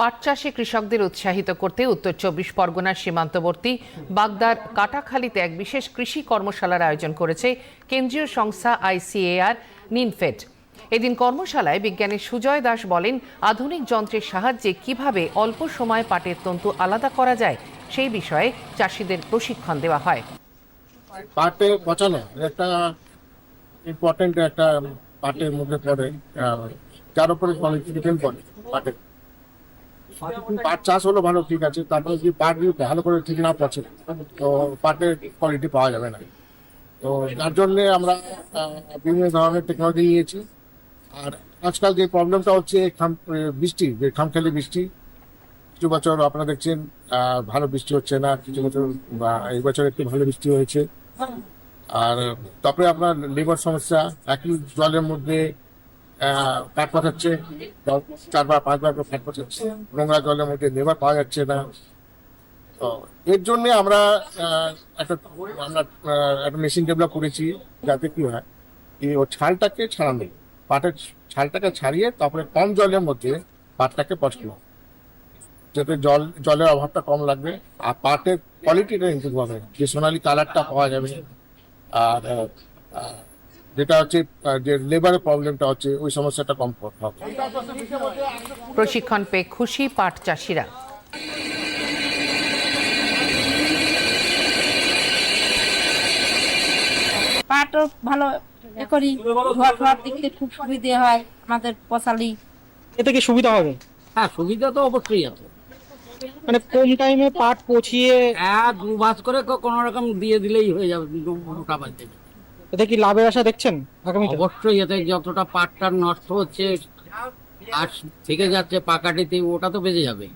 পাট চাষে কৃষকদের উৎসাহিত করতে উত্তর চব্বিশ পরগনার সীমান্তবর্তী বাগদার কাটাখালীতে এক বিশেষ কৃষি কর্মশালার আয়োজন করেছে কেন্দ্রীয় সংস্থা আইসিএআর নিনফেড। এদিন কর্মশালায় বিজ্ঞানী সুজয় দাস বলেন, আধুনিক যন্ত্রের সাহায্যে কীভাবে অল্প সময়ে পাটের তন্তু আলাদা করা যায়, সেই বিষয়ে চাষিদের প্রশিক্ষণ দেওয়া হয়। পাটে পচানো, একটা ইম্পর্টেন্ট একটা পাটের মধ্যে পড়ে যার উপরে করে পাটের। পাট চাষ হলো ভালো, ঠিক আছে। তারপরে যদি পাট ভালো করে ঠিক না পচে, তো পাটের কোয়ালিটি পাওয়া যাবে না। তো যার জন্যে আমরা বিভিন্ন ধরনের টেকনোলজি নিয়েছি। আর আজকাল যে প্রবলেমটা হচ্ছে খাম বৃষ্টি, যে খামখেয়ালি বৃষ্টি। কিছু বছর আপনারা দেখছেন ভালো বৃষ্টি হচ্ছে না, কিছু বছর এই বছর একটু ভালো বৃষ্টি হয়েছে। আর তারপরে আপনার লেবার সমস্যা, একই জলের মধ্যে কাঠ পাঠাচ্ছে চারবার, পাঁচবার করে কাঠ পাঠাচ্ছে নোংরা জলের মধ্যে লেবার পাওয়া যাচ্ছে না। তো এর জন্য আমরা একটা আমরা একটা মেশিন ডেভেলপ করেছি যাতে কি হয় এই ও ছালটাকে ছাড়ানো, পাটের ছালটাকে ছাড়িয়ে তারপরে কম জলের মধ্যে পাটটাকে পছন্দ যাতে জল, জলের অভাবটা কম লাগবে, আর পাটের কোয়ালিটিটা ইমপ্রুভ হবে। যে সোনালি কালারটা পাওয়া যাবে, আর যেটা হচ্ছে যে লেবারের প্রবলেমটা হচ্ছে ওই সমস্যাটা কম হবে। প্রশিক্ষণ পেয়ে খুশি পাট চাষিরা। পাটও ভালো এ করি ধোয়া ঠোয়ার দেখতে খুব সুবিধে হয় আমাদের পশালি এতে কি সুবিধা হবে? হ্যাঁ সুবিধা তো অবশ্যই আছে। মানে কম টাইমে পাট পচিয়ে এক দু মাস করে কোনো রকম দিয়ে দিলেই হয়ে যাবে মোটা বাড়তে এতে কি লাভের আশা দেখছেন আগামীতে? অবশ্যই, এতে যতটা পাটটা নষ্ট হচ্ছে, আর থেকে যাচ্ছে পাকাটিতে, ওটা তো বেঁচে যাবে।